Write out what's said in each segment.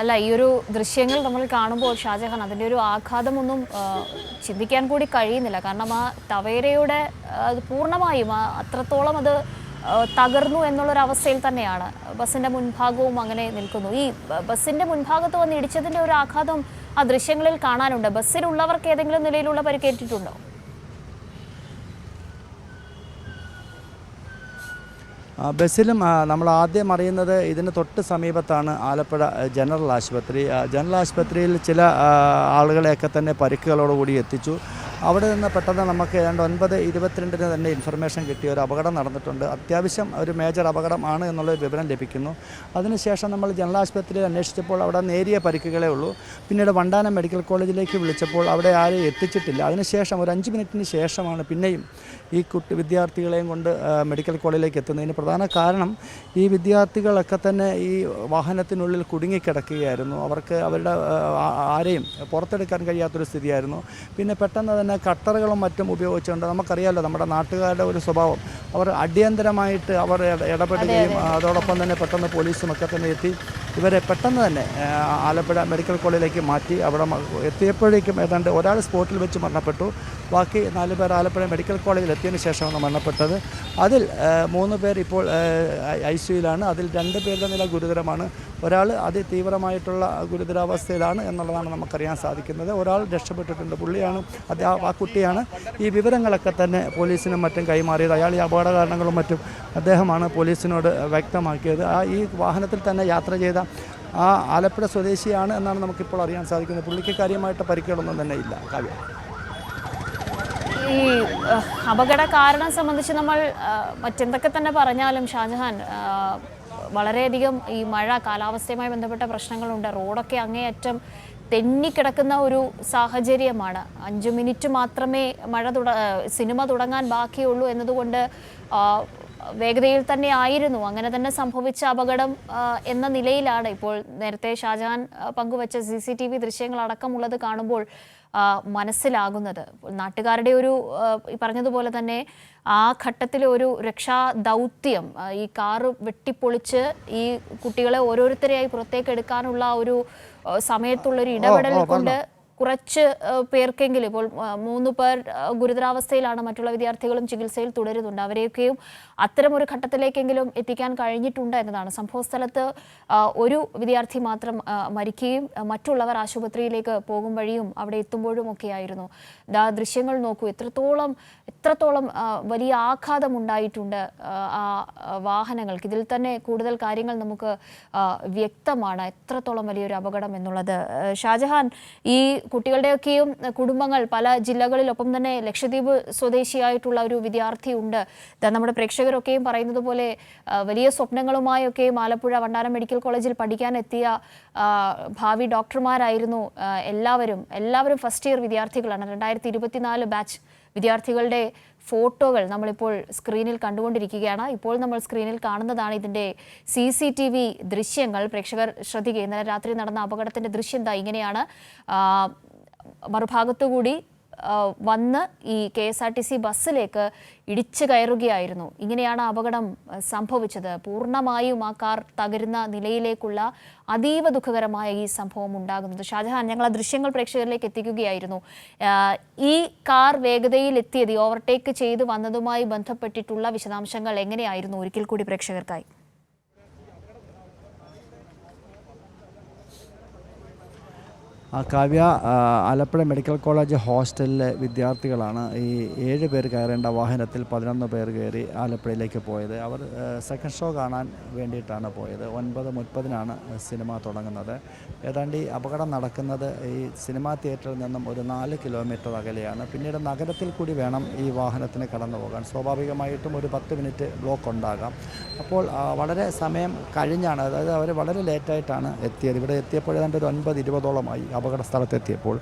അല്ല ഈ ഒരു ദൃശ്യങ്ങൾ നമ്മൾ കാണുമ്പോൾ ഷാജഹാൻ അതിന്റെ ഒരു ആഘാതമൊന്നും ചിന്തിക്കാൻ കൂടി കഴിയുന്നില്ല. കാരണം ആ തവേരയുടെ അത് പൂർണമായും അത്രത്തോളം അത് തകർന്നു തകർന്നു എന്നുള്ളൊരവസ്ഥയിൽ തന്നെയാണ്. ബസ്സിന്റെ മുൻഭാഗവും അങ്ങനെ നിൽക്കുന്നു. ഈ ബസ്സിന്റെ മുൻഭാഗത്ത് വന്ന് ഇടിച്ചതിന്റെ ഒരു ആഘാതം ആ ദൃശ്യങ്ങളിൽ കാണാനുണ്ട്. ബസ്സിലുള്ളവർക്ക് ഏതെങ്കിലും നിലയിലുള്ള പരിക്കേറ്റിട്ടുണ്ടോ? ബസ്സിലും നമ്മൾ ആദ്യം അറിയുന്നത് ഇതിന് തൊട്ട് സമീപത്താണ് ആലപ്പുഴ ജനറൽ ആശുപത്രി. ജനറൽ ആശുപത്രിയിൽ ചില ആളുകളെയൊക്കെ തന്നെ പരിക്കുകളോടുകൂടി എത്തിച്ചു. അവിടെ നിന്ന് പെട്ടെന്ന് നമുക്ക് ഏതാണ്ട് ഒൻപത് ഇരുപത്തിരണ്ടിന് തന്നെ ഇൻഫർമേഷൻ കിട്ടിയ ഒരു അപകടം നടന്നിട്ടുണ്ട്. അത്യാവശ്യം ഒരു മേജർ അപകടമാണ് എന്നുള്ള വിവരം ലഭിക്കുന്നു. അതിനുശേഷം നമ്മൾ ജനറൽ ആശുപത്രിയിൽ അന്വേഷിച്ചപ്പോൾ അവിടെ നേരിയ പരിക്കുകളേ ഉള്ളൂ. പിന്നീട് വണ്ടാനം മെഡിക്കൽ കോളേജിലേക്ക് വിളിച്ചപ്പോൾ അവിടെ ആരെയും എത്തിച്ചിട്ടില്ല. അതിനുശേഷം ഒരു അഞ്ച് മിനിറ്റിന് ശേഷമാണ് പിന്നെയും ഈ കുട്ടി വിദ്യാർത്ഥികളെയും കൊണ്ട് മെഡിക്കൽ കോളേജിലേക്ക് എത്തുന്നതിന് പ്രധാന കാരണം ഈ വിദ്യാർത്ഥികളൊക്കെ തന്നെ ഈ വാഹനത്തിനുള്ളിൽ കുടുങ്ങിക്കിടക്കുകയായിരുന്നു. അവർക്ക് അവരുടെ ആരെയും പുറത്തെടുക്കാൻ കഴിയാത്തൊരു സ്ഥിതിയായിരുന്നു. പിന്നെ പെട്ടെന്ന് തന്നെ കട്ടറുകളും മറ്റും ഉപയോഗിച്ചുകൊണ്ട് നമുക്കറിയാമല്ലോ നമ്മുടെ നാട്ടുകാരുടെ ഒരു സ്വഭാവം. അവർ അടിയന്തരമായിട്ട് അവർ ഇട- ഇടപെടുകയും അതോടൊപ്പം തന്നെ പെട്ടെന്ന് പോലീസും ഒക്കെ തന്നെ എത്തി. ഇവരെ പെട്ടെന്ന് തന്നെ ആലപ്പുഴ മെഡിക്കൽ കോളേജിലേക്ക് മാറ്റി അവിടെ എത്തിയപ്പോഴേക്കും ഏതാണ്ട് ഒരാൾ സ്പോട്ടിൽ വെച്ച് മരണപ്പെട്ടു. ബാക്കി നാല് പേർ ആലപ്പുഴ മെഡിക്കൽ കോളേജിൽ എത്തിയതിന് ശേഷമാണ് മരണപ്പെട്ടത്. അതിൽ മൂന്ന് പേർ ഇപ്പോൾ ഐ സിയുലാണ് അതിൽ രണ്ട് പേരുടെ നില ഗുരുതരമാണ്. ഒരാൾ അതിതീവ്രമായിട്ടുള്ള ഗുരുതരാവസ്ഥയിലാണ് എന്നുള്ളതാണ് നമുക്കറിയാൻ സാധിക്കുന്നത്. ഒരാൾ രക്ഷപ്പെട്ടിട്ടുണ്ട്. പുള്ളിയാണ് അത് ആ കുട്ടിയാണ്. ഈ വിവരങ്ങളൊക്കെ തന്നെ പോലീസിനും മറ്റും കൈമാറിയത്. അയാൾ ഈ അപകട കാരണങ്ങളും മറ്റും അദ്ദേഹമാണ് പോലീസിനോട് വ്യക്തമാക്കിയത്. ആ ഈ വാഹനത്തിൽ തന്നെ യാത്ര ചെയ്ത ആ ആലപ്പുഴ സ്വദേശിയാണ് എന്നാണ് നമുക്കിപ്പോൾ അറിയാൻ സാധിക്കുന്നത്. പുള്ളിക്ക് കാര്യമായിട്ട് പരിക്കുകളൊന്നും തന്നെ ഇല്ല. കാവ്യ. ഈ അപകട കാരണം സംബന്ധിച്ച് നമ്മൾ മറ്റെന്തൊക്കെ തന്നെ പറഞ്ഞാലും ഷാജഹാൻ വളരെയധികം ഈ മഴ കാലാവസ്ഥയുമായി ബന്ധപ്പെട്ട പ്രശ്നങ്ങളുണ്ട്. റോഡൊക്കെ അങ്ങേയറ്റം തെന്നിക്കിടക്കുന്ന ഒരു സാഹചര്യമാണ്. അഞ്ച് മിനിറ്റ് മാത്രമേ മഴ തുട സിനിമ തുടങ്ങാൻ ബാക്കിയുള്ളൂ എന്നതുകൊണ്ട് വേഗതയിൽ തന്നെ ആയിരുന്നു. അങ്ങനെ തന്നെ സംഭവിച്ച അപകടം എന്ന നിലയിലാണ് ഇപ്പോൾ നേരത്തെ ഷാജഹാൻ പങ്കുവച്ച സി സി ടി വി ദൃശ്യങ്ങൾ അടക്കമുള്ളത് കാണുമ്പോൾ മനസ്സിലാകുന്നത്. നാട്ടുകാരുടെ ഒരു ഈ പറഞ്ഞതുപോലെ തന്നെ ആ ഘട്ടത്തിലെ ഒരു രക്ഷാ ദൗത്യം ഈ കാറ് വെട്ടിപ്പൊളിച്ച് ഈ കുട്ടികളെ ഓരോരുത്തരെയായി പുറത്തേക്ക് എടുക്കാനുള്ള ഒരു സമയത്തുള്ളൊരു ഇടപെടൽ കൊണ്ട് കുറച്ച് പേർക്കെങ്കിലും ഇപ്പോൾ മൂന്ന് പേർ ഗുരുതരാവസ്ഥയിലാണ് മറ്റുള്ള വിദ്യാർത്ഥികളും ചികിത്സയിൽ തുടരുന്നുണ്ട്. അവരെയൊക്കെയും അത്തരമൊരു ഘട്ടത്തിലേക്കെങ്കിലും എത്തിക്കാൻ കഴിഞ്ഞിട്ടുണ്ട് എന്നതാണ്. സംഭവ സ്ഥലത്ത് ഒരു വിദ്യാർത്ഥി മാത്രം മരിക്കുകയും മറ്റുള്ളവർ ആശുപത്രിയിലേക്ക് പോകും വഴിയും അവിടെ എത്തുമ്പോഴും ഒക്കെ ആയിരുന്നു ദൃശ്യങ്ങൾ നോക്കൂ. എത്രത്തോളം എത്രത്തോളം വലിയ ആഘാതം ഉണ്ടായിട്ടുണ്ട് ആ, വാഹനങ്ങൾക്ക്. ഇതിൽ തന്നെ കൂടുതൽ കാര്യങ്ങൾ നമുക്ക് വ്യക്തമാണ്. എത്രത്തോളം വലിയൊരു അപകടം എന്നുള്ളത്. ഷാജഹാൻ ഈ കുട്ടികളുടെയൊക്കെയും കുടുംബങ്ങൾ പല ജില്ലകളിലൊപ്പം തന്നെ ലക്ഷദ്വീപ് സ്വദേശിയായിട്ടുള്ള ഒരു വിദ്യാർത്ഥി ഉണ്ട് ദാ നമ്മുടെ പ്രേക്ഷകരൊക്കെയും പറയുന്നത് പോലെ വലിയ സ്വപ്നങ്ങളുമായൊക്കെയും ആലപ്പുഴ വണ്ടാനം മെഡിക്കൽ കോളേജിൽ പഠിക്കാനെത്തിയ ഭാവി ഡോക്ടർമാരായിരുന്നു എല്ലാവരും. എല്ലാവരും ഫസ്റ്റ് ഇയർ വിദ്യാർത്ഥികളാണ്. രണ്ടായിരത്തി ഇരുപത്തിനാല് ബാച്ച് വിദ്യാർത്ഥികളുടെ ഫോട്ടോകൾ നമ്മളിപ്പോൾ സ്ക്രീനിൽ കണ്ടുകൊണ്ടിരിക്കുകയാണ്. ഇപ്പോൾ നമ്മൾ സ്ക്രീനിൽ കാണുന്നതാണ് ഇതിന്റെ സി സി ടി വി ദൃശ്യങ്ങൾ. പ്രേക്ഷകർ ശ്രദ്ധിക്കുക ഇന്നലെ രാത്രി നടന്ന അപകടത്തിന്റെ ദൃശ്യം എന്താ ഇങ്ങനെയാണ്. മറുഭാഗത്തുകൂടി വന്ന് ഈ K S R T C ബസ്സിലേക്ക് ഇടിച്ചു കയറുകയായിരുന്നു. ഇങ്ങനെയാണ് അപകടം സംഭവിച്ചത്. പൂർണമായും ആ കാർ തകരുന്ന നിലയിലേക്കുള്ള അതീവ ദുഃഖകരമായ ഈ സംഭവം ഉണ്ടാകുന്നത്. ഷാജഹാൻ ഞങ്ങൾ ആ ദൃശ്യങ്ങൾ പ്രേക്ഷകരിലേക്ക് എത്തിക്കുകയായിരുന്നു. ഈ കാർ വേഗതയിൽ എത്തിയത് ഓവർടേക്ക് ചെയ്ത് വന്നതുമായി ബന്ധപ്പെട്ടിട്ടുള്ള വിശദാംശങ്ങൾ എങ്ങനെയായിരുന്നു? ഒരിക്കൽ കൂടി പ്രേക്ഷകർക്കായി. കാവ്യ ആലപ്പുഴ മെഡിക്കൽ കോളേജ് ഹോസ്റ്റലിലെ വിദ്യാർത്ഥികളാണ് ഈ ഏഴ് പേർ കയറേണ്ട വാഹനത്തിൽ പതിനൊന്ന് പേർ കയറി ആലപ്പുഴയിലേക്ക് പോയത്. അവർ സെക്കൻഡ് ഷോ കാണാൻ വേണ്ടിയിട്ടാണ് പോയത്. ഒൻപത് മുപ്പതിനാണ് സിനിമ തുടങ്ങുന്നത്. ഏതാണ്ട് ഈ അപകടം നടക്കുന്നത് ഈ സിനിമാ തിയേറ്ററിൽ നിന്നും ഒരു നാല് കിലോമീറ്റർ അകലെയാണ്. പിന്നീട് നഗരത്തിൽ കൂടി വേണം ഈ വാഹനത്തിന് കടന്നു പോകാൻ. സ്വാഭാവികമായിട്ടും ഒരു പത്ത് മിനിറ്റ് ബ്ലോക്ക് ഉണ്ടാകാം. അപ്പോൾ വളരെ സമയം കഴിഞ്ഞാണ്. അതായത് അവർ വളരെ ലേറ്റായിട്ടാണ് എത്തിയത്. ഇവിടെ എത്തിയപ്പോൾ ഏതാണ്ട് ഒരു ഒൻപത് ഇരുപതോളമായി. അപകട സ്ഥലത്തെത്തിയപ്പോൾ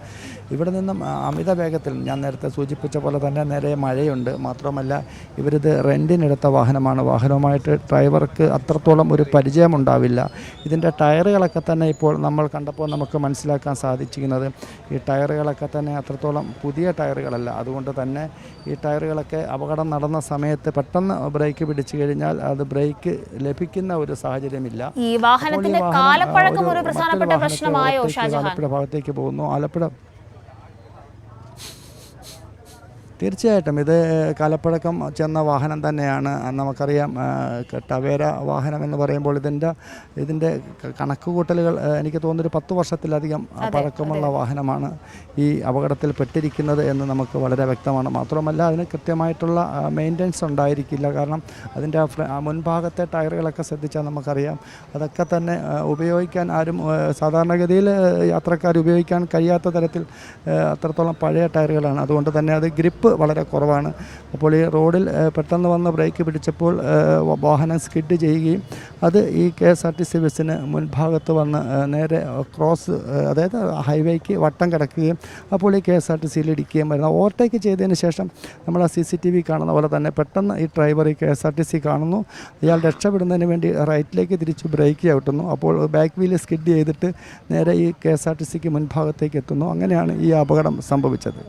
ഇവിടെ നിന്നും അമിത വേഗത്തിൽ ഞാൻ നേരത്തെ സൂചിപ്പിച്ച പോലെ തന്നെ നേരെ മഴയുണ്ട്. മാത്രമല്ല ഇവരിത് റെന്റിനെടുത്ത വാഹനമാണ്. വാഹനവുമായിട്ട് ഡ്രൈവർക്ക് അത്രത്തോളം ഒരു പരിചയമുണ്ടാവില്ല. ഇതിന്റെ ടയറുകളൊക്കെ തന്നെ ഇപ്പോൾ നമ്മൾ കണ്ടപ്പോൾ നമുക്ക് മനസ്സിലാക്കാൻ സാധിച്ചിരിക്കുന്നത് ഈ ടയറുകളൊക്കെ തന്നെ അത്രത്തോളം പുതിയ ടയറുകളല്ല. അതുകൊണ്ട് തന്നെ ഈ ടയറുകളൊക്കെ അപകടം നടന്ന സമയത്ത് പെട്ടെന്ന് ബ്രേക്ക് പിടിച്ചു കഴിഞ്ഞാൽ അത് ബ്രേക്ക് ലഭിക്കുന്ന ഒരു സാഹചര്യമില്ല. ഈ വാഹനത്തിന്റെ കാലപ്പഴക്കം ഒരു പ്രധാനപ്പെട്ട പ്രശ്നമായോ ഷാജഹാൻ? ഭാഗത്തേക്ക് പോകുന്നു. ആലപ്പുഴ തീർച്ചയായിട്ടും ഇത് കലപ്പഴക്കം ചെന്ന വാഹനം തന്നെയാണ്. നമുക്കറിയാം ടവേര വാഹനം എന്ന് പറയുമ്പോൾ ഇതിന്റെ ഇതിന്റെ കണക്ക് കണക്കുകൂട്ടലുകൾ എനിക്ക് തോന്നുന്നൊരു പത്ത് വർഷത്തിലധികം പഴക്കമുള്ള വാഹനമാണ് ഈ അപകടത്തിൽ പെട്ടിരിക്കുന്നത് എന്ന് നമുക്ക് വളരെ വ്യക്തമാണ്. മാത്രമല്ല അതിന് കൃത്യമായിട്ടുള്ള മെയിന്റനൻസ് ഉണ്ടായിരിക്കില്ല. കാരണം അതിന്റെ മുൻഭാഗത്തെ ടയറുകളൊക്കെ ശ്രദ്ധിച്ചാൽ നമുക്കറിയാം. അതൊക്കെ തന്നെ ഉപയോഗിക്കാൻ ആരും സാധാരണഗതിയിൽ യാത്രക്കാർ ഉപയോഗിക്കാൻ കഴിയാത്ത തരത്തിൽ അത്രത്തോളം പഴയ ടയറുകളാണ്. അതുകൊണ്ട് തന്നെ അത് ഗ്രിപ്പ് വളരെ കുറവാണ്. അപ്പോൾ ഈ റോഡിൽ പെട്ടെന്ന് വന്ന് ബ്രേക്ക് പിടിച്ചപ്പോൾ വാഹനം സ്കിഡ് ചെയ്യുകയും അത് ഈ K S R T C ബസ്സിന് മുൻഭാഗത്ത് വന്ന് നേരെ ക്രോസ് അതായത് ഹൈവേക്ക് വട്ടം കിടക്കുകയും അപ്പോൾ ഈ കെ എസ് ആർ ടി സിയിൽ ഇടിക്കുകയും വരുന്ന. ഓവർടേക്ക് ചെയ്തതിന് ശേഷം നമ്മൾ ആ സി സി ടി വി കാണുന്ന പോലെ തന്നെ പെട്ടെന്ന് ഈ ഡ്രൈവർ ഈ K S R T C കാണുന്നു. ഇയാൾ രക്ഷപ്പെടുന്നതിന് വേണ്ടി റൈറ്റിലേക്ക് തിരിച്ച് ബ്രേക്ക് ചവിട്ടുന്നു. അപ്പോൾ ബാക്ക് വീൽ സ്കിഡ് ചെയ്തിട്ട് നേരെ ഈ കെ എസ് ആർ ടി സിക്ക് മുൻഭാഗത്തേക്ക് എത്തുന്നു. അങ്ങനെയാണ് ഈ അപകടം സംഭവിച്ചത്.